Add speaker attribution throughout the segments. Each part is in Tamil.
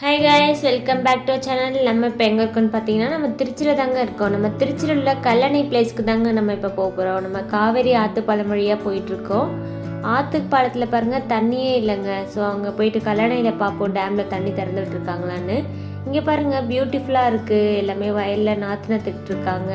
Speaker 1: Hi guys welcome back to channel நம்ம இப்போ எங்கே இருக்கோம்னு பார்த்தீங்கன்னா நம்ம திருச்சியில் தாங்க இருக்கோம். நம்ம திருச்சியில் உள்ள கல்லணை பிளேஸ்க்கு தாங்க நம்ம இப்போ போக போகிறோம் நம்ம காவேரி ஆற்று பழமொழியாக போயிட்டுருக்கோம். ஆற்று பாலத்தில் பாருங்கள் தண்ணியே இல்லைங்க. ஸோ அங்கே போயிட்டு கல்லணையில் பார்ப்போம். டேமில் தண்ணி திறந்து விட்டுருக்காங்களான்னு இங்கே பாருங்கள் பியூட்டிஃபுல்லாக இருக்குது எல்லாமே வயலில் நாற்று நத்துக்கிட்டு இருக்காங்க.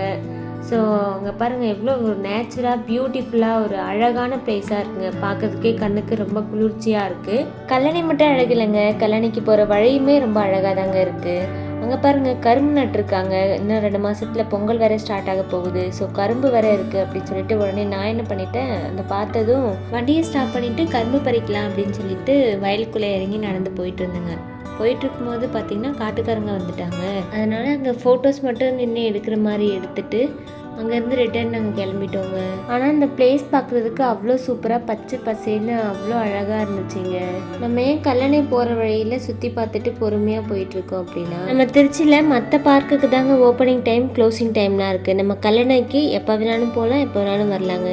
Speaker 1: ஸோ அங்கே பாருங்கள் எவ்வளோ ஒரு நேச்சுராக பியூட்டிஃபுல்லாக ஒரு அழகான பிளேஸாக இருக்குங்க. பார்க்கறதுக்கே கண்ணுக்கு ரொம்ப குளிர்ச்சியாக இருக்குது கல்லணை மட்டும் அழகு இல்லைங்க. கல்லணைக்கு போகிற வழியுமே ரொம்ப அழகாக தாங்க இருக்குது அங்கே பாருங்கள் கரும்பு நட்டுருக்காங்க இன்னும் ரெண்டு மாதத்தில் பொங்கல் வேறு ஸ்டார்ட் ஆக போகுது. ஸோ கரும்பு வேறு இருக்குது அப்படின்னு சொல்லிட்டு உடனே நான் என்ன பண்ணிட்டேன்? அந்த பார்த்ததும் வண்டியை ஸ்டாப் பண்ணிவிட்டு கரும்பு பறிக்கலாம் அப்படின்னு சொல்லிட்டு வயலுக்குள்ளே இறங்கி நடந்து போயிட்டு இருந்தேங்க. போயிட்டு இருக்கும்போது பார்த்தீங்கன்னா காட்டுக்காரங்க வந்துட்டாங்க. அதனால அங்கே ஃபோட்டோஸ் மட்டும் நின்று எடுக்கிற மாதிரி எடுத்துட்டு அங்கேருந்து ரிட்டர்ன் நாங்கள் கிளம்பிட்டோங்க. ஆனால் அந்த பிளேஸ் பார்க்குறதுக்கு அவ்வளோ சூப்பராக பச்சை பசேன்னு அவ்வளோ அழகாக இருந்துச்சுங்க. நம்ம ஏன் கல்லணை போகிற வழியில் சுற்றி பார்த்துட்டு பொறுமையாக போயிட்டுருக்கோம் அப்படின்னா? நம்ம திருச்சியில் மற்ற பார்க்குக்கு தாங்க ஓப்பனிங் டைம் க்ளோசிங் டைம்லாம் இருக்குது நம்ம கல்லணைக்கு எப்போ வேணாலும் போகலாம் எப்போ வேணாலும் வரலாங்க.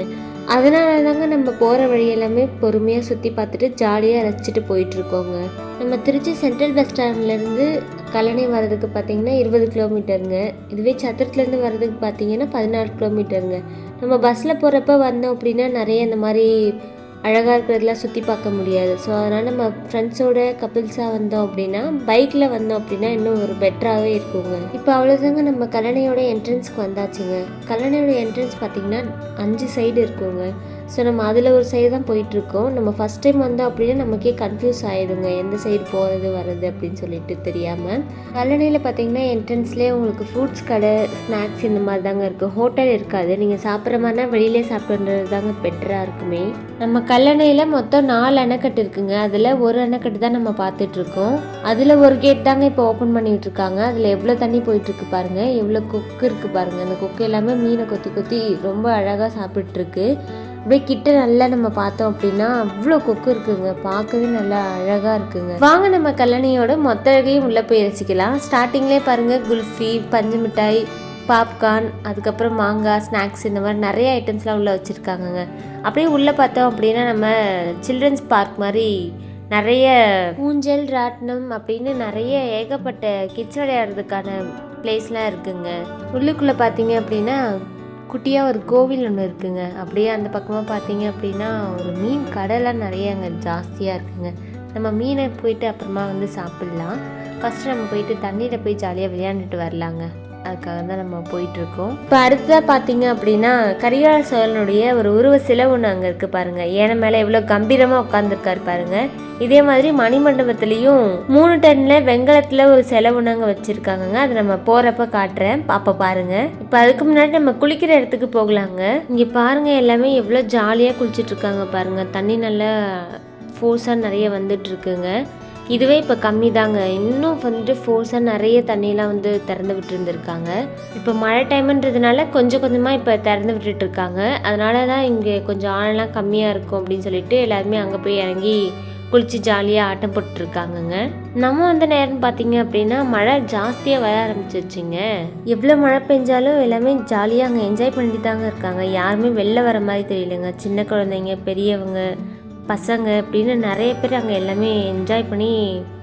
Speaker 1: அதனால தாங்க நம்ம போகிற வழியெல்லாமே பொறுமையாக சுற்றி பார்த்துட்டு ஜாலியாக ரசிச்சுட்டு போயிட்டுருக்கோங்க. நம்ம திருச்சி சென்ட்ரல் பஸ் ஸ்டாண்ட்லேருந்து கல்லணை வர்றதுக்கு பார்த்தீங்கன்னா இருபது கிலோமீட்டருங்க. இதுவே சத்திரத்துலேருந்து வர்றதுக்கு பார்த்தீங்கன்னா பதினாறு கிலோமீட்டருங்க. நம்ம பஸ்ஸில் போகிறப்ப வந்தோம் அப்படின்னா நிறைய இந்த மாதிரி அழகாக இருக்கிறதெல்லாம் சுற்றி பார்க்க முடியாது. ஸோ அதனால் நம்ம ஃப்ரெண்ட்ஸோட கப்பிள்ஸாக வந்தோம் அப்படின்னா பைக்கில் வந்தோம் அப்படின்னா இன்னும் ஒரு பெட்டராகவே இருக்குங்க. இப்போ அவ்வளோதாங்க நம்ம கல்லணையோட என்ட்ரன்ஸ்க்கு வந்தாச்சுங்க. கல்லணையோட என்ட்ரன்ஸ் பார்த்திங்கன்னா அஞ்சு சைடு இருக்குங்க. ஸோ நம்ம அதில் ஒரு சைடு தான் போயிட்டுருக்கோம். நம்ம ஃபஸ்ட் டைம் வந்தோம் அப்படின்னா நமக்கே கன்ஃபியூஸ் ஆகிடுங்க எந்த சைடு போகிறது வர்றது அப்படின்னு சொல்லிட்டு தெரியாமல் கல்லணையில் பார்த்தீங்கன்னா என்ட்ரன்ஸ்லேயே உங்களுக்கு ஃப்ரூட்ஸ் கடை ஸ்நாக்ஸ் இந்த மாதிரி தாங்க இருக்குது ஹோட்டல் இருக்காது. நீங்கள் சாப்பிட்ற மாதிரினா வெளியிலே சாப்பிட்றது தாங்க பெட்டராக இருக்குமே. நம்ம கல்லணையில் மொத்தம் நாலு அணைக்கட்டு இருக்குங்க. அதில் ஒரு அணைக்கட்டு தான் நம்ம பார்த்துட்ருக்கோம் அதில் ஒரு கேட் தாங்க இப்போ ஓப்பன் பண்ணிட்டு இருக்காங்க அதில் எவ்வளோ தண்ணி போயிட்டுருக்கு பாருங்கள் எவ்வளோ கொக்கு இருக்குது பாருங்கள் அந்த கொக்கு எல்லாமே மீனை கொத்தி கொத்தி ரொம்ப அழகாக சாப்பிட்ருக்கு அப்படியே கிட்ட நல்லா நம்ம பார்த்தோம் அப்படின்னா அவ்வளோ கொக்கு இருக்குங்க. பார்க்கவே நல்லா அழகாக இருக்குங்க. வாங்க நம்ம கல்லணையோட மொத்த அழகையும் உள்ளே போய் ரசிக்கலாம். ஸ்டார்டிங்லேயே பாருங்கள் குல்ஃபி பஞ்சு மிட்டாய் பாப்கார்ன் அதுக்கப்புறம் மாங்காய் ஸ்நாக்ஸ் இந்த மாதிரி நிறைய ஐட்டம்ஸ்லாம் உள்ளே வச்சுருக்காங்கங்க. அப்படியே உள்ளே பார்த்தோம் அப்படின்னா நம்ம சில்ட்ரன்ஸ் பார்க் மாதிரி நிறைய ஊஞ்சல் ராட்டினம் அப்படின்னு நிறைய ஏகப்பட்ட கிட்ஸ் விளையாடுறதுக்கான பிளேஸ்லாம் இருக்குங்க. உள்ளுக்குள்ளே பார்த்தீங்க அப்படின்னா குட்டியாக ஒரு கோவில் ஒன்று இருக்குங்க. அப்படியே அந்த பக்கமாக பார்த்தீங்க அப்படின்னா ஒரு மீன் கடைலாம் நிறைய அங்கே ஜாஸ்தியாக இருக்குங்க. நம்ம மீனை போயிட்டு அப்புறமா வந்து சாப்பிட்லாம். ஃபஸ்ட்டு நம்ம போயிட்டு தண்ணியில் போய் ஜாலியாக விளையாண்டுட்டு வரலாங்க. அதுக்காக தான் நம்ம போயிட்டுருக்கோம். இப்போ அடுத்ததாக பார்த்தீங்க அப்படின்னா கரிகால சோழனுடைய ஒரு உருவ சிலை ஒன்று அங்கே இருக்குது பாருங்கள் ஏன மேலே எவ்வளோ கம்பீரமாக உட்காந்துருக்காரு பாருங்கள் இதே மாதிரி மணிமண்டபத்துலேயும் மூணு டன்னில் வெங்கலத்தில் ஒரு சிலை ஒன்று அங்கே வச்சுருக்காங்கங்க. அதை நம்ம போகிறப்ப காட்டுறேன். அப்போ பாருங்கள் இப்போ அதுக்கு முன்னாடி நம்ம குளிக்கிற இடத்துக்கு போகலாங்க. இங்கே பாருங்கள் எல்லாமே எவ்வளோ ஜாலியாக குளிச்சிட்ருக்காங்க பாருங்கள் தண்ணி நல்லா ஃபோர்ஸாக நிறைய வந்துட்டுருக்குங்க இதுவே இப்போ கம்மி தாங்க இன்னும் வந்துட்டு ஃபோர்ஸாக நிறைய தண்ணியெலாம் வந்து திறந்து விட்டுருந்துருக்காங்க. இப்போ மழை டைம்ன்றதுனால கொஞ்சம் கொஞ்சமாக இப்போ திறந்து விட்டுட்டு இருக்காங்க அதனால தான் இங்கே கொஞ்சம் ஆழம்லாம் கம்மியாக இருக்கும் அப்படின்னு சொல்லிட்டு எல்லாருமே அங்கே போய் இறங்கி குளித்து ஜாலியாக ஆட்டம் போட்டுருக்காங்கங்க நம்ம வந்த நேரம் பார்த்தீங்க அப்படின்னா மழை ஜாஸ்தியாக வர ஆரம்பிச்சிருச்சுங்க. எவ்வளோ மழை பெஞ்சாலும் எல்லாமே ஜாலியாக அங்கே என்ஜாய் பண்ணிட்டு தாங்க இருக்காங்க. யாருமே வெளில வர மாதிரி தெரியலங்க. சின்ன குழந்தைங்க பெரியவங்க பசங்க அப்படின்னு நிறைய பேர் அங்கே எல்லாமே என்ஜாய் பண்ணி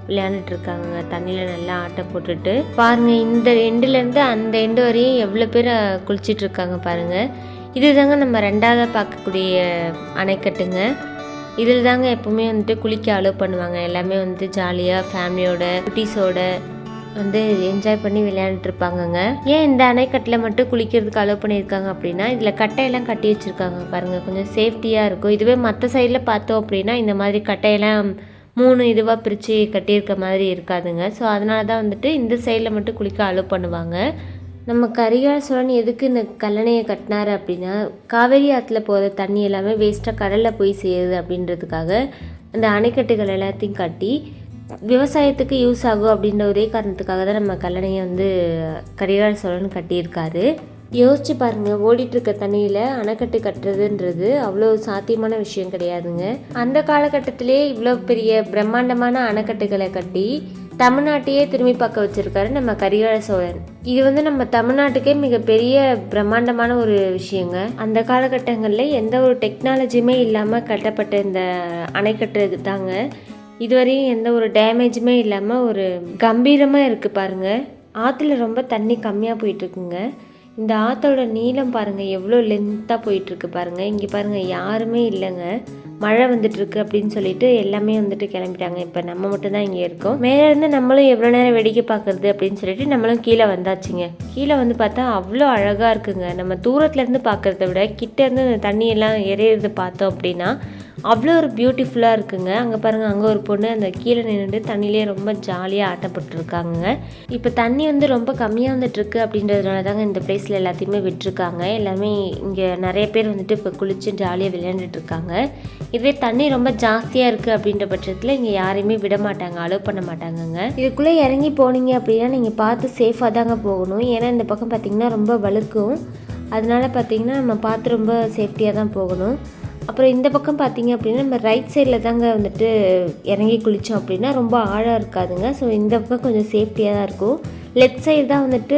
Speaker 1: விளையாண்டுட்டு இருக்காங்க தண்ணியில் நல்லா ஆட்டம் போட்டுட்டு. பாருங்க இந்த எண்டுலேருந்து அந்த எண்டு வரையும் எவ்வளோ பேர் குளிச்சிட்டு இருக்காங்க பாருங்க. இதுதாங்க நம்ம ரெண்டாவது பார்க்கக்கூடிய அணைக்கட்டுங்க. இதில் தாங்க எப்பவுமே வந்துட்டு குளிக்க அலோவ் பண்ணுவாங்க. எல்லாமே வந்து ஜாலியாக ஃபேமிலியோட குட்டீஸோட வந்து என்ஜாய் பண்ணி விளையாண்டுருப்பாங்கங்க ஏன் இந்த அணைக்கட்டில் மட்டும் குளிக்கிறதுக்கு அலோவ் பண்ணியிருக்காங்க அப்படின்னா இதில் கட்டையெல்லாம் கட்டி வச்சுருக்காங்க பாருங்கள் கொஞ்சம் சேஃப்டியாக இருக்கும். இதுவே மற்ற சைடில் பார்த்தோம் அப்படின்னா இந்த மாதிரி கட்டையெல்லாம் மூணு இதுவாக பிரித்து கட்டியிருக்க மாதிரி இருக்காதுங்க. ஸோ அதனால தான் வந்துட்டு இந்த சைடில் மட்டும் குளிக்க அலோவ் பண்ணுவாங்க. நம்ம கரிகால சோழன் எதுக்கு இந்த கல்லணையை கட்டினாரு அப்படின்னா காவேரி ஆற்றுல போகிற தண்ணி எல்லாமே வேஸ்ட்டாக கடலில் போய் சேருது அப்படின்றதுக்காக அந்த அணைக்கட்டுகள் எல்லாத்தையும் கட்டி விவசாயத்துக்கு யூஸ் ஆகும் அப்படின்ற ஒரே காரணத்துக்காக தான் நம்ம கல்லணையை வந்து கரிகால சோழன் கட்டியிருக்காரு. யோசிச்சு பாருங்க ஓடிட்டு இருக்க தண்ணியில் அணைக்கட்டு கட்டுறதுன்றது அவ்வளோ சாத்தியமான விஷயம் கிடையாதுங்க. அந்த காலகட்டத்திலே இவ்வளோ பெரிய பிரம்மாண்டமான அணைக்கட்டுகளை கட்டி தமிழ்நாட்டையே திரும்பி பார்க்க வச்சிருக்காரு நம்ம கரிகால சோழன். இது வந்து நம்ம தமிழ்நாட்டுக்கே மிகப்பெரிய பிரம்மாண்டமான ஒரு விஷயங்க. அந்த காலகட்டங்களில் எந்த ஒரு டெக்னாலஜியுமே இல்லாமல் கட்டப்பட்ட இந்த அணைக்கட்டு தாங்க இதுவரையும் எந்த ஒரு டேமேஜுமே இல்லாமல் ஒரு கம்பீரமாக இருக்குது பாருங்கள் ஆற்றுல ரொம்ப தண்ணி கம்மியாக போயிட்டுருக்குங்க. இந்த ஆற்றோட நீளம் பாருங்கள் எவ்வளோ லென்த்தாக போயிட்டுருக்கு பாருங்கள் இங்கே பாருங்கள் யாருமே இல்லைங்க. மழை வந்துட்டுருக்கு அப்படின்னு சொல்லிட்டு எல்லாமே வந்துட்டு கிளம்பிட்டாங்க. இப்போ நம்ம மட்டும்தான் இங்கே இருக்கோம். மேலே இருந்து நம்மளும் எவ்வளோ நேரம் வேடிக்கை பார்க்குறது அப்படின்னு சொல்லிட்டு நம்மளும் கீழே வந்தாச்சுங்க. கீழே வந்து பார்த்தா அவ்வளோ அழகாக இருக்குங்க. நம்ம தூரத்துலேருந்து பார்க்குறத விட கிட்டேருந்து அந்த தண்ணியெல்லாம் எறையிறது பார்த்தோம் அப்படின்னா அவ்வளோ ஒரு பியூட்டிஃபுல்லாக இருக்குங்க. அங்கே பாருங்கள் அங்கே ஒரு பொண்ணு அந்த கீழே நின்றுட்டு தண்ணியிலே ரொம்ப ஜாலியாக ஆட்டப்பட்டுருக்காங்க. இப்போ தண்ணி வந்து ரொம்ப கம்மியாக வந்துட்டுருக்கு அப்படின்றதுனால தாங்க இந்த பிளேஸில் எல்லாத்தையுமே விட்டுருக்காங்க. எல்லாமே இங்கே நிறைய பேர் வந்துட்டு இப்போ குளித்து ஜாலியாக விளையாண்டுட்டுருக்காங்க. இதுவே தண்ணி ரொம்ப ஜாஸ்தியாக இருக்குது அப்படின்ற பட்சத்தில் இங்கே யாரையுமே விட மாட்டாங்க அலோவ் பண்ண மாட்டாங்கங்க. இதுக்குள்ளே இறங்கி போனீங்க அப்படின்னா நீங்கள் பார்த்து சேஃபாக தாங்க போகணும். ஏன்னா இந்த பக்கம் பார்த்திங்கன்னா ரொம்ப வழுக்கும். அதனால பார்த்திங்கன்னா நம்ம பார்த்து ரொம்ப சேஃப்டியாக தான் போகணும். அப்புறம் இந்த பக்கம் பார்த்தீங்க அப்படின்னா நம்ம ரைட் சைடில் தாங்க வந்துட்டு இறங்கி குளித்தோம் அப்படின்னா ரொம்ப ஆழம் இருக்காதுங்க. ஸோ இந்த பக்கம் கொஞ்சம் சேஃப்டியாக தான் இருக்கும். லெஃப்ட் சைடு தான் வந்துட்டு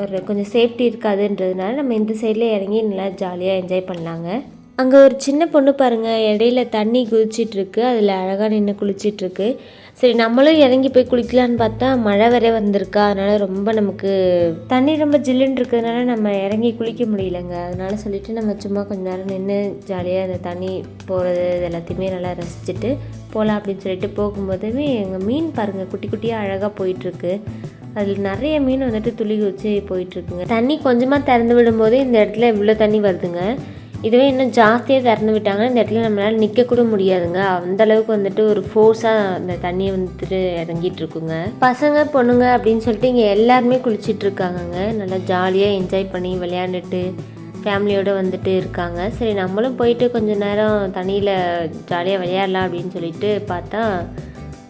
Speaker 1: ஒரு கொஞ்சம் சேஃப்டி இருக்காதுன்றதுனால நம்ம இந்த சைடில் இறங்கி நல்லா ஜாலியாக என்ஜாய் பண்ணலாங்க. அங்கே ஒரு சின்ன பொண்ணு பாருங்கள் இடையில தண்ணி குதிச்சிட்டுருக்கு அதில் அழகாக நின்று குளிச்சிட்ருக்கு. சரி நம்மளும் இறங்கி போய் குளிக்கலான்னு பார்த்தா மழை வர வந்திருக்கா. அதனால் ரொம்ப நமக்கு தண்ணி ரொம்ப ஜில்லுன்னு இருக்கிறதுனால நம்ம இறங்கி குளிக்க முடியலங்க. அதனால் சொல்லிட்டு நம்ம சும்மா கொஞ்ச நேரம் நின்று ஜாலியாக அந்த தண்ணி போகிறது இது எல்லாத்தையுமே நல்லா ரசிச்சுட்டு போகலாம் அப்படின்னு சொல்லிட்டு போகும்போதுமே எங்கள் மீன் பாருங்கள் குட்டி குட்டியாக அழகாக போயிட்டுருக்கு அதில் நிறைய மீன் வந்துட்டு துளி வச்சு போயிட்டுருக்குங்க தண்ணி கொஞ்சமாக திறந்து விடும்போதே இந்த இடத்துல இவ்வளோ தண்ணி வருதுங்க. இதுவே இன்னும் ஜாஸ்தியாக திறந்து விட்டாங்கன்னா இந்த இடத்துல நம்மளால் நிற்கக்கூட முடியாதுங்க. அந்தளவுக்கு வந்துட்டு ஒரு ஃபோர்ஸாக அந்த தண்ணியை வந்துட்டு இறங்கிட்டு இருக்குங்க. பசங்க பொண்ணுங்க அப்படின்னு சொல்லிட்டு இங்கே எல்லாருமே குளிச்சுட்டு இருக்காங்கங்க. நல்லா ஜாலியாக என்ஜாய் பண்ணி விளையாண்டுட்டு ஃபேமிலியோடு வந்துட்டு இருக்காங்க. சரி நம்மளும் போயிட்டு கொஞ்சம் நேரம் தண்ணியில் ஜாலியாக விளையாடலாம் அப்படின்னு சொல்லிட்டு பார்த்தா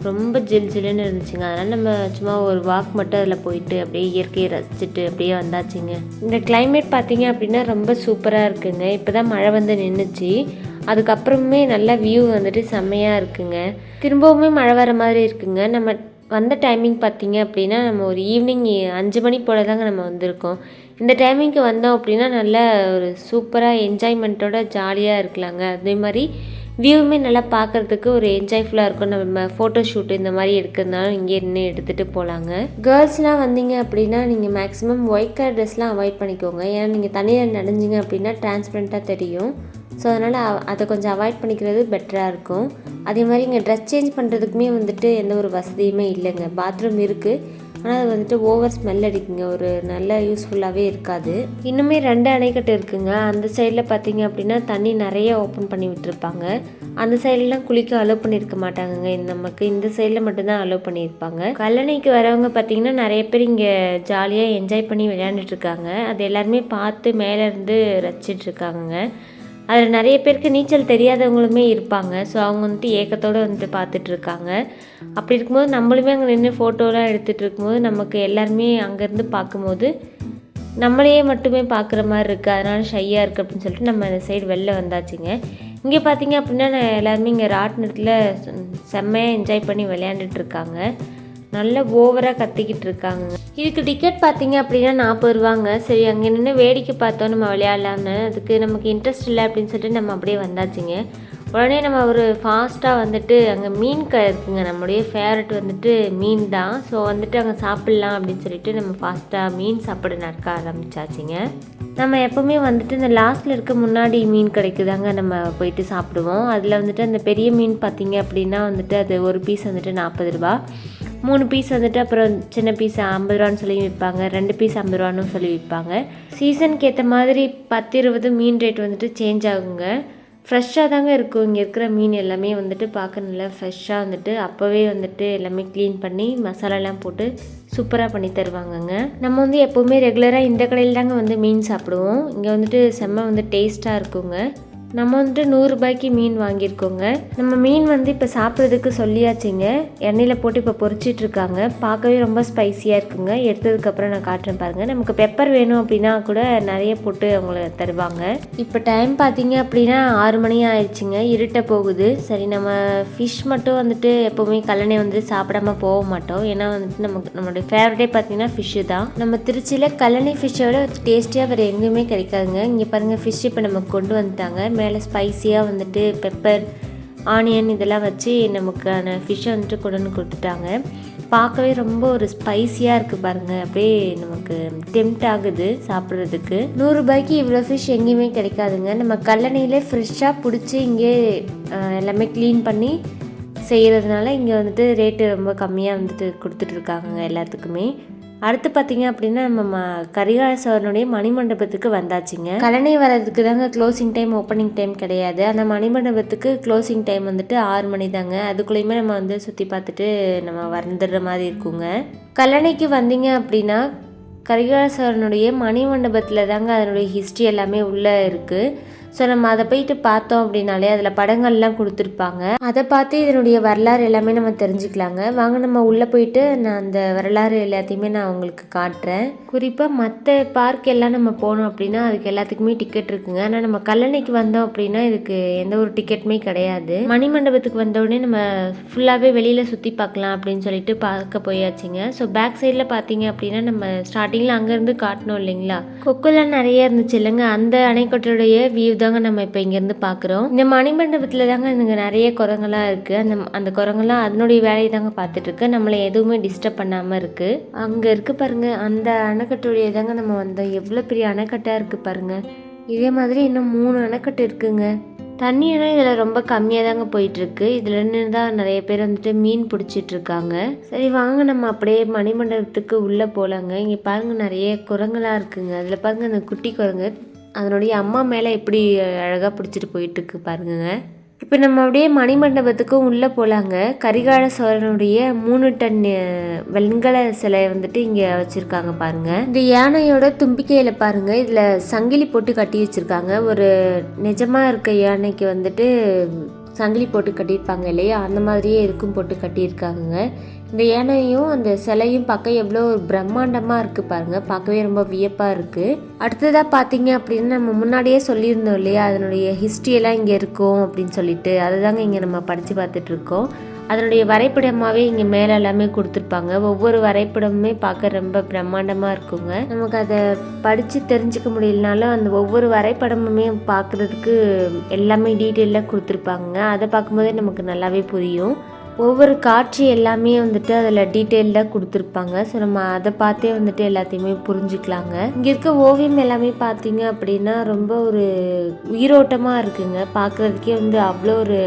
Speaker 1: ரொம்ப ஜில் ஜில்லுன்னு இருந்துச்சுங்க. அதனால் நம்ம சும்மா ஒரு வாக் மட்டும் அதில் போயிட்டு அப்படியே இயற்கையை ரசிச்சுட்டு அப்படியே வந்தாச்சுங்க. இந்த கிளைமேட் பார்த்தீங்க அப்படின்னா ரொம்ப சூப்பராக இருக்குங்க. இப்போ தான் மழை வந்து நின்றுச்சு அதுக்கப்புறமே நல்ல வியூ வந்துட்டு செம்மையாக இருக்குங்க. திரும்பவுமே மழை வர மாதிரி இருக்குங்க. நம்ம வந்த டைமிங் பார்த்தீங்க அப்படின்னா நம்ம ஒரு ஈவினிங் அஞ்சு மணி போல் தாங்க நம்ம வந்திருக்கோம். இந்த டைமிங்க்கு வந்தோம் அப்படின்னா நல்ல ஒரு சூப்பராக என்ஜாய்மெண்ட்டோட ஜாலியாக இருக்கலாங்க. அதே மாதிரி வியூவுமே நல்லா பார்க்கறதுக்கு ஒரு என்ஜாய்ஃபுல்லாக இருக்கும். நம்ம ஃபோட்டோ ஷூட் இந்த மாதிரி எடுக்கிறதுனாலும் இங்கே நின்று எடுத்துகிட்டு போகலாங்க கேர்ள்ஸ்லாம் வந்தீங்க அப்படின்னா நீங்கள் மேக்ஸிமம் ஒயிட் கலர் ட்ரெஸ்லாம் அவாய்ட் பண்ணிக்கோங்க. ஏன்னா நீங்கள் தண்ணியில் நனைஞ்சிங்க அப்படின்னா டிரான்ஸ்பரண்ட்டாக தெரியும். ஸோ அதனால் அதை கொஞ்சம் அவாய்ட் பண்ணிக்கிறது பெட்டராக இருக்கும். அதே மாதிரி இங்கே ட்ரெஸ் சேஞ்ச் பண்ணுறதுக்குமே வந்துட்டு எந்த ஒரு வசதியுமே இல்லைங்க. பாத்ரூம் இருக்குது ஆனால் அது வந்துட்டு ஓவர் ஸ்மெல் அடிக்குங்க. ஒரு நல்ல யூஸ்ஃபுல்லாகவே இருக்காது. இன்னுமே ரெண்டு அணைக்கட்டு இருக்குங்க. அந்த சைடில் பார்த்தீங்க அப்படின்னா தண்ணி நிறைய ஓப்பன் பண்ணி விட்டுருப்பாங்க. அந்த சைட்லாம் குளிக்க அலோவ் பண்ணியிருக்க மாட்டாங்கங்க. இந்த நமக்கு இந்த சைடில் மட்டும்தான் அலோவ் பண்ணியிருப்பாங்க. கல்லணைக்கு வரவங்க பார்த்தீங்கன்னா நிறைய பேர் இங்கே ஜாலியாக என்ஜாய் பண்ணி விளையாண்டுட்டு இருக்காங்க. அது எல்லாருமே பார்த்து மேலே இருந்து ரசிச்சிட்டு இருக்காங்கங்க. அதில் நிறைய பேருக்கு நீச்சல் தெரியாதவங்களுமே இருப்பாங்க. ஸோ அவங்க வந்துட்டு ஏக்கத்தோடு வந்துட்டு பார்த்துட்ருக்காங்க. அப்படி இருக்கும்போது நம்மளுமே அங்கே நின்று ஃபோட்டோலாம் எடுத்துகிட்டு இருக்கும்போது நமக்கு எல்லாருமே அங்கேருந்து பார்க்கும்போது நம்மளையே மட்டுமே பார்க்குற மாதிரி இருக்குது அதனால் ஷையாக இருக்குது அப்படின்னு சொல்லிட்டு நம்ம அந்த சைடு வெளில வந்தாச்சுங்க. இங்கே பார்த்தீங்க அப்படின்னா நான் எல்லாருமே இங்கே ராட்டினத்தில் செம்மையாக என்ஜாய் பண்ணி விளையாண்டுட்டு இருக்காங்க நல்ல ஓவராக கத்திக்கிட்டு இருக்காங்க. இதுக்கு டிக்கெட் பார்த்தீங்க அப்படின்னா நாற்பது ரூபாங்க. சரி அங்கே நின்று வேடிக்கை பார்த்தோம் நம்ம விளையாடலாம்னு. அதுக்கு நமக்கு இன்ட்ரெஸ்ட் இல்லை அப்படின்னு சொல்லிட்டு நம்ம அப்படியே வந்தாச்சுங்க. உடனே நம்ம ஒரு ஃபாஸ்ட்டாக வந்துட்டு அங்கே மீன் கடை இருக்குங்க. நம்முடைய ஃபேவரட் வந்துட்டு மீன் தான் ஸோ வந்துட்டு அங்கே சாப்பிட்லாம் அப்படின்னு சொல்லிட்டு நம்ம ஃபாஸ்ட்டாக மீன் சாப்பிட நடக்க ஆரம்பிச்சாச்சுங்க. நம்ம எப்போவுமே வந்துட்டு இந்த லாஸ்ட்டில் இருக்க முன்னாடி மீன் கிடைக்குதாங்க நம்ம போயிட்டு சாப்பிடுவோம். அதில் வந்துட்டு அந்த பெரிய மீன் பார்த்தீங்க அப்படின்னா வந்துட்டு அது ஒரு பீஸ் வந்துட்டு நாற்பது ரூபா. மூணு பீஸ் வந்துட்டு அப்புறம் சின்ன பீஸ் ஐம்பது ரூபான்னு சொல்லி விற்பாங்க ரெண்டு பீஸ் ஐம்பது ரூபான்னு சொல்லி விற்பாங்க சீசனுக்கு ஏற்ற மாதிரி பத்து இருபது மீன் ரேட் வந்துட்டு சேஞ்ச் ஆகுங்க. ஃப்ரெஷ்ஷாக தாங்க இருக்கும். இங்கே இருக்கிற மீன் எல்லாமே வந்துட்டு பார்க்க நல்லா ஃப்ரெஷ்ஷாக வந்துட்டு அப்போவே வந்துட்டு எல்லாமே க்ளீன் பண்ணி மசாலாலாம் போட்டு சூப்பராக பண்ணி தருவாங்கங்க. நம்ம வந்து எப்போவுமே ரெகுலராக இந்த கடையில் தாங்க வந்து மீன் சாப்பிடுவோம். இங்கே வந்துட்டு செம்ம வந்து டேஸ்ட்டாக இருக்குங்க. நம்ம வந்துட்டு நூறுரூபாய்க்கு மீன் வாங்கியிருக்கோங்க. நம்ம மீன் வந்து இப்போ சாப்பிட்றதுக்கு சொல்லியாச்சுங்க. எண்ணெயில் போட்டு இப்போ பொறிச்சிட்ருக்காங்க பார்க்கவே ரொம்ப ஸ்பைசியாக இருக்குங்க. எடுத்ததுக்கப்புறம் நான் காட்டுறேன் பாருங்கள் நமக்கு பெப்பர் வேணும் அப்படின்னா கூட நிறைய போட்டு அவங்கள தருவாங்க. இப்போ டைம் பார்த்தீங்க அப்படின்னா ஆறு மணி ஆயிடுச்சுங்க. இருட்ட போகுது. சரி நம்ம ஃபிஷ் மட்டும் வந்துட்டு எப்போவுமே கல்லணை வந்து சாப்பிடாம போக மாட்டோம். ஏன்னா வந்துட்டு நமக்கு நம்மளுடைய ஃபேவரட்டே பார்த்தீங்கன்னா ஃபிஷ்ஷு தான். நம்ம திருச்சியில் கல்லணை ஃபிஷ்ஷோட டேஸ்டியாக வேறு எங்கேயுமே கிடைக்காதுங்க. இங்கே பாருங்கள் ஃபிஷ் இப்போ நமக்கு கொண்டு வந்துட்டாங்க. மேலே ஸ்பைசியாக வந்துட்டு பெப்பர் ஆனியன் இதெல்லாம் வச்சு நமக்கான ஃபிஷ்ஷை வந்துட்டு கொண்டு வந்து கொடுத்துட்டாங்க. பார்க்கவே ரொம்ப ஒரு ஸ்பைசியாக இருக்குது பாருங்கள் அப்படியே நமக்கு டெம்ட் ஆகுது சாப்பிட்றதுக்கு. நூறுரூபாய்க்கு இவ்வளோ ஃபிஷ் எங்கேயுமே கிடைக்காதுங்க. நம்ம கல்லணையிலே ஃப்ரெஷ்ஷாக பிடிச்சி இங்கே எல்லாமே க்ளீன் பண்ணி செய்கிறதுனால இங்கே வந்துட்டு ரேட்டு ரொம்ப கம்மியாக வந்துட்டு கொடுத்துட்ருக்காங்க எல்லாத்துக்குமே. அடுத்து பார்த்தீங்க அப்படின்னா நம்ம ம கரிகால சோழனுடைய மணிமண்டபத்துக்கு வந்தாச்சுங்க. கல்லணை வர்றதுக்கு தாங்க க்ளோசிங் டைம் ஓப்பனிங் டைம் கிடையாது. அந்த மணிமண்டபத்துக்கு க்ளோசிங் டைம் வந்துட்டு ஆறு மணி தாங்க. அதுக்குள்ளேயுமே நம்ம வந்து சுற்றி பார்த்துட்டு நம்ம வந்துடுற மாதிரி இருக்குங்க. கல்லணைக்கு வந்தீங்க அப்படின்னா கரிகால சோழனுடைய மணிமண்டபத்தில் தாங்க அதனுடைய ஹிஸ்ட்ரி எல்லாமே உள்ளே இருக்குது ஸோ நம்ம அதை போயிட்டு பார்த்தோம் அப்படின்னாலே அதில் படங்கள்லாம் கொடுத்துருப்பாங்க. அதை பார்த்து இதனுடைய வரலாறு எல்லாமே நம்ம தெரிஞ்சுக்கலாங்க. வாங்க நம்ம உள்ளே போயிட்டு நான் அந்த வரலாறு எல்லாத்தையுமே நான் உங்களுக்கு காட்டுறேன். குறிப்பாக மற்ற பார்க் எல்லாம் நம்ம போனோம் அப்படின்னா அதுக்கு எல்லாத்துக்குமே டிக்கெட் இருக்குங்க. ஆனால் நம்ம கல்லணைக்கு வந்தோம் அப்படின்னா இதுக்கு எந்த ஒரு டிக்கெட்டுமே கிடையாது. மணிமண்டபத்துக்கு வந்தோடனே நம்ம ஃபுல்லாகவே வெளியில் சுற்றி பார்க்கலாம் அப்படின்னு சொல்லிட்டு பார்க்க போயாச்சுங்க. ஸோ பேக் சைடில் பார்த்தீங்க அப்படின்னா நம்ம ஸ்டார்டிங்கில் அங்கேருந்து காட்டணும் இல்லைங்களா? கொக்குலாம் நிறைய இருந்துச்சு இல்லைங்க. அந்த அணைக்கட்டுடைய வியூ தாங்க நம்ம இப்போ இங்கேருந்து பார்க்குறோம் இந்த மணிமண்டபத்தில் தாங்க இங்கே நிறைய குரங்கெல்லாம் இருக்குது அந்த அந்த குரங்கெல்லாம் அதனுடைய வேலையை தாங்க பார்த்துட்ருக்கு நம்மளை எதுவுமே டிஸ்டர்ப் பண்ணாமல் இருக்குது அங்கே இருக்குது பாருங்க. அந்த அணைக்கட்டுடைய தாங்க நம்ம வந்தோம். எவ்வளோ பெரிய அணைக்கட்டாக இருக்குது பாருங்க. இதே மாதிரி இன்னும் மூணு அணைக்கட்டு இருக்குங்க. தண்ணியெல்லாம் இதில் ரொம்ப கம்மியாக தாங்க போயிட்டுருக்கு இதில் நின்று தான் நிறைய பேர் வந்துட்டு மீன் பிடிச்சிட்டு இருக்காங்க. சரி வாங்க. நம்ம அப்படியே மணிமண்டபத்துக்கு உள்ளே போகலாங்க இங்கே பாருங்கள் நிறைய குரங்கெல்லாம் இருக்குங்க. அதில் பாருங்கள் அந்த குட்டி குரங்கு. அதனுடைய அம்மா மேலே எப்படி அழகாக பிடிச்சிட்டு போயிட்டுருக்கு பாருங்க இப்போ நம்ம அப்படியே மணிமண்டபத்துக்கும் உள்ளே போகலாங்க கரிகால சோழனுடைய மூணு டன் வெண்கல சிலையை வந்துட்டு இங்கே வச்சுருக்காங்க பாருங்க. இந்த யானையோட தும்பிக்கையில் பாருங்கள் இதில் சங்கிலி போட்டு கட்டி வச்சுருக்காங்க. ஒரு நிஜமாக இருக்க யானைக்கு வந்துட்டு சங்கிலி போட்டு கட்டியிருப்பாங்க இல்லையா? அந்த மாதிரியே இருக்கும் போட்டு கட்டியிருக்காங்க இந்த யானையும் அந்த சிலையும் பார்க்க எவ்வளோ ஒரு பிரம்மாண்டமாக இருக்குது பாருங்க. பார்க்கவே ரொம்ப வியப்பாக இருக்குது அடுத்ததாக பார்த்தீங்க அப்படின்னா நம்ம முன்னாடியே சொல்லியிருந்தோம் இல்லையா? அதனுடைய ஹிஸ்ட்ரியெல்லாம் இங்கே இருக்கும் அப்படின்னு சொல்லிட்டு. அதை தாங்க இங்கே நம்ம படித்து பார்த்துட்ருக்கோம் அதனுடைய வரைபடமாகவே இங்கே மேலே எல்லாமே கொடுத்துருப்பாங்க. ஒவ்வொரு வரைபடமுமே பார்க்க ரொம்ப பிரம்மாண்டமாக இருக்குங்க. நமக்கு அதை படித்து தெரிஞ்சுக்க முடியலனாலும் அந்த ஒவ்வொரு வரைபடமுமே பார்க்குறதுக்கு எல்லாமே டீட்டெயிலாக கொடுத்துருப்பாங்க. அதை பார்க்கும்போதே நமக்கு நல்லாவே புரியும். ஒவ்வொரு காட்சி எல்லாமே வந்துட்டு அதில் டீட்டெயில்டாக கொடுத்துருப்பாங்க. ஸோ நம்ம அதை பார்த்தே வந்துட்டு எல்லாத்தையுமே புரிஞ்சுக்கலாங்க. இங்கே இருக்க ஓவியம் எல்லாமே பார்த்தீங்க அப்படின்னா ரொம்ப ஒரு உயிரோட்டமாக இருக்குங்க. பார்க்குறதுக்கே வந்து அவ்வளோ ஒரு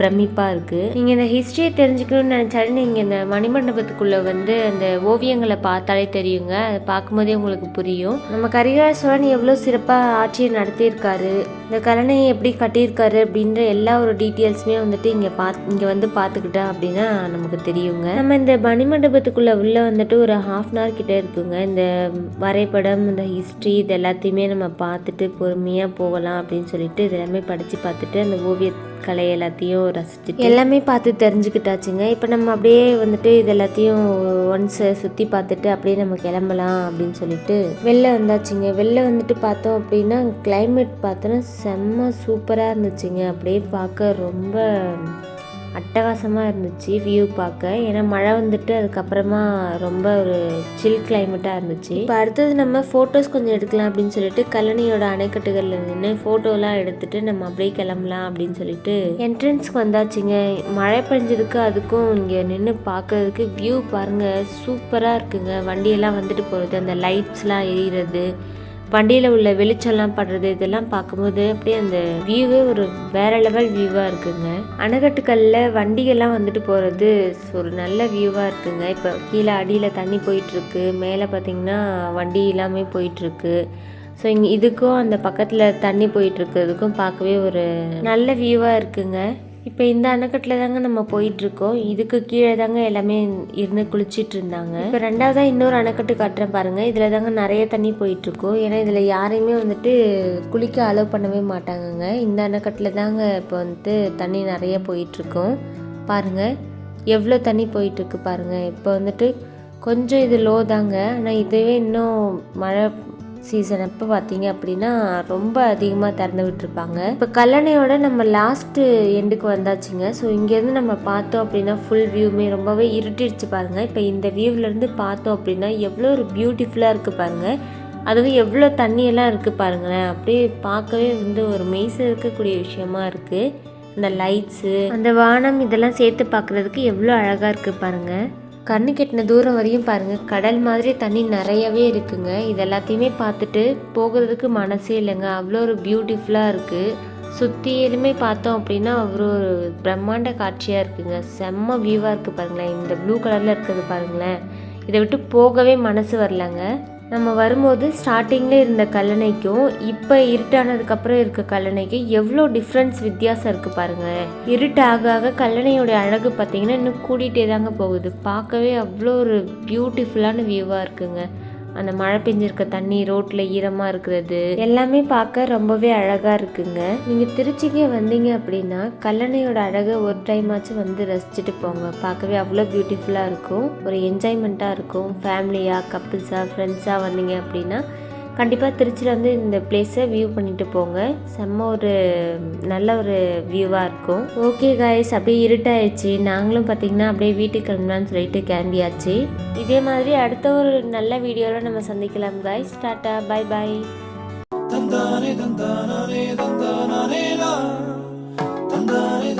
Speaker 1: பிரமிப்பாக இருக்குது நீங்கள் இந்த ஹிஸ்ட்ரியை தெரிஞ்சுக்கணும்னு நினச்சாலும் நீங்கள் இந்த மணிமண்டபத்துக்குள்ளே வந்து அந்த ஓவியங்களை பார்த்தாலே தெரியுங்க. அதை பார்க்கும்போதே உங்களுக்கு புரியும். நம்ம கரிகால சோழன் எவ்வளோ சிறப்பாக ஆட்சியை நடத்தியிருக்காரு. இந்த கல்லணையை எப்படி கட்டியிருக்காரு அப்படின்ற எல்லா ஒரு டீட்டெயில்ஸுமே வந்துட்டு இங்கே பாத் இங்கே வந்து பார்த்துக்கிட்டா அப்படின்னா நமக்கு தெரியுங்க. நம்ம இந்த மணிமண்டபத்துக்குள்ளே உள்ளே வந்துட்டு ஒரு ஹாஃப் அன் ஹவர் கிட்டே இருக்குங்க. இந்த வரைபடம் இந்த ஹிஸ்ட்ரி இது எல்லாத்தையுமே நம்ம பார்த்துட்டு பொறுமையாக போகலாம் அப்படின்னு சொல்லிட்டு இது எல்லாமே படித்து பார்த்துட்டு அந்த ஓவிய கலை எல்லாத்தையும் ரசிச்சுட்டு எல்லாமே பார்த்து தெரிஞ்சுக்கிட்டாச்சுங்க. இப்போ நம்ம அப்படியே வந்துட்டு இது எல்லாத்தையும் ஒன்ஸ் சுற்றி பார்த்துட்டு அப்படியே நம்ம கிளம்பலாம் அப்படின்னு சொல்லிட்டு வெளில வந்தாச்சுங்க. வெளில வந்துட்டு பார்த்தோம் அப்படின்னா கிளைமேட் பார்த்தோன்னா செம்ம சூப்பராக இருந்துச்சுங்க. அப்படியே பார்க்க ரொம்ப அட்டகாசமாக இருந்துச்சு வியூ பார்க்க. ஏன்னா மழை வந்துட்டு அதுக்கப்புறமா ரொம்ப ஒரு சில் கிளைமேட்டாக இருந்துச்சு. இப்போ அடுத்தது நம்ம ஃபோட்டோஸ் கொஞ்சம் எடுக்கலாம் அப்படின்னு சொல்லிட்டு கல்லணையோட அணைக்கட்டுகளில் நின்று ஃபோட்டோலாம் எடுத்துட்டு நம்ம அப்படியே கிளம்பலாம் அப்படின்னு சொல்லிட்டு என்ட்ரன்ஸ்க்கு வந்தாச்சுங்க. மழை பெஞ்சதுக்கு அதுக்கும் இங்கே நின்று பார்க்கறதுக்கு வியூ பாருங்கள் சூப்பராக இருக்குங்க. வண்டியெல்லாம் வந்துட்டு போகிறது அந்த லைட்ஸ்லாம் எரியிறது. வண்டியில் உள்ள வெளிச்சம்லாம் படுறது இதெல்லாம் பார்க்கும்போது அப்படியே அந்த வியூவே ஒரு வேற லெவல் வியூவாக இருக்குங்க. அணைக்கட்டுகளில் வண்டிகள்லாம் வந்துட்டு போகிறது ஒரு நல்ல வியூவாக இருக்குங்க. இப்போ கீழே அடியில் தண்ணி போயிட்டுருக்கு. மேலே பார்த்தீங்கன்னா வண்டி எல்லாமே போயிட்டுருக்கு. ஸோ இங்கே இதுக்கும் அந்த பக்கத்தில் தண்ணி போயிட்டுருக்கிறதுக்கும் பார்க்கவே ஒரு நல்ல வியூவாக இருக்குங்க. இப்போ இந்த அணைக்கட்டில் தாங்க நம்ம போயிட்டுருக்கோம். இதுக்கு கீழே தாங்க எல்லாமே இருந்து குளிச்சிட்டு இருந்தாங்க இப்போ ரெண்டாவதாக இன்னொரு அணைக்கட்டு காட்டுறேன் பாருங்கள் இதில் தாங்க நிறைய தண்ணி போயிட்டுருக்கோம். ஏன்னா இதில் யாரையுமே வந்துட்டு குளிக்க அலோவ் பண்ணவே மாட்டாங்கங்க. இந்த அணைக்கட்டில் தாங்க இப்போ வந்துட்டு தண்ணி நிறைய போயிட்டுருக்கோம். பாருங்கள் எவ்வளோ தண்ணி போயிட்டுருக்கு பாருங்கள் இப்போ வந்துட்டு கொஞ்சம் இது லோ தாங்க. ஆனால் இதுவே இன்னும் மழை சீசன் அப்போ பார்த்தீங்க அப்படின்னா ரொம்ப அதிகமாக திறந்து விட்டுருப்பாங்க. இப்போ கல்லணையோட நம்ம லாஸ்ட்டு எண்டுக்கு வந்தாச்சுங்க. ஸோ இங்கேருந்து நம்ம பார்த்தோம் அப்படின்னா ஃபுல் வியூமே ரொம்பவே இருட்டிடுச்சு பாருங்கள் இப்போ இந்த வியூவிலேருந்து பார்த்தோம் அப்படின்னா எவ்வளோ ஒரு பியூட்டிஃபுல்லாக இருக்குது பாருங்கள் அதுவும் எவ்வளோ தண்ணியெல்லாம் இருக்குது பாருங்களேன். அப்படியே பார்க்கவே வந்து ஒரு மெய்ச இருக்கக்கூடிய விஷயமா இருக்குது அந்த லைட்ஸு அந்த வானம் இதெல்லாம் சேர்த்து பார்க்குறதுக்கு எவ்வளோ அழகாக இருக்குது பாருங்கள் கண்ணு கெட்டின தூரம் வரையும் பாருங்கள் கடல் மாதிரி தண்ணி நிறையவே இருக்குங்க. இது எல்லாத்தையுமே பார்த்துட்டு போகிறதுக்கு மனசே இல்லைங்க. அவ்வளோ ஒரு பியூட்டிஃபுல்லாக இருக்குது சுற்றிலுமே பார்த்தோம் அப்படின்னா அவ்வளோ ஒரு பிரம்மாண்ட காட்சியாக இருக்குங்க. செம்ம வியூவாக இருக்குது பாருங்களேன். இந்த ப்ளூ கலரில் இருக்கிறது பாருங்களேன். இதை விட்டு போகவே மனசு வரலங்க. நம்ம வரும்போது ஸ்டார்டிங்கில் இருந்த கல்லணைக்கும் இப்போ இருட்டானதுக்கப்புறம் இருக்க கல்லணைக்கும் எவ்வளோ டிஃப்ரென்ஸ் வித்தியாசம் இருக்குது பாருங்கள் இருட்டு ஆக ஆக கல்லணையோட அழகு பார்த்திங்கன்னா இன்னும் கூட்டிகிட்டே தாங்க போகுது. பார்க்கவே அவ்வளோ ஒரு பியூட்டிஃபுல்லான வியூவாக இருக்குங்க. அந்த மழை பெஞ்சிருக்க தண்ணி ரோட்டில் ஈரமாக இருக்கிறது. எல்லாமே பார்க்க ரொம்பவே அழகாக இருக்குங்க. நீங்கள் திருச்சிக்கே வந்தீங்க அப்படின்னா கல்லணையோட அழகை ஒரு டைமாச்சும் வந்து ரசிச்சுட்டு போங்க. பார்க்கவே அவ்வளோ பியூட்டிஃபுல்லாக இருக்கும். ஒரு என்ஜாய்மெண்ட்டாக இருக்கும். ஃபேமிலியாக கப்புள்ஸாக ஃப்ரெண்ட்ஸாக வந்தீங்க அப்படின்னா கண்டிப்பாக திருச்சியில் வந்து இந்த பிளேஸை வியூ பண்ணிட்டு போங்க. செம்ம ஒரு நல்ல ஒரு வியூவாக இருக்கும். ஓகே காய்ஸ் அப்படியே இருட்டாயிடுச்சு. நாங்களும் பார்த்திங்கன்னா அப்படியே வீட்டுக்கு கிளம்பலான்னு சொல்லிட்டு கிளம்பியாச்சு. இதே மாதிரி அடுத்த ஒரு நல்ல வீடியோவில் நம்ம சந்திக்கலாம் காய்ஸ் டாட்டா பாய் பாய் தந்தானே தந்தானே
Speaker 2: தந்தானே தந்தானே.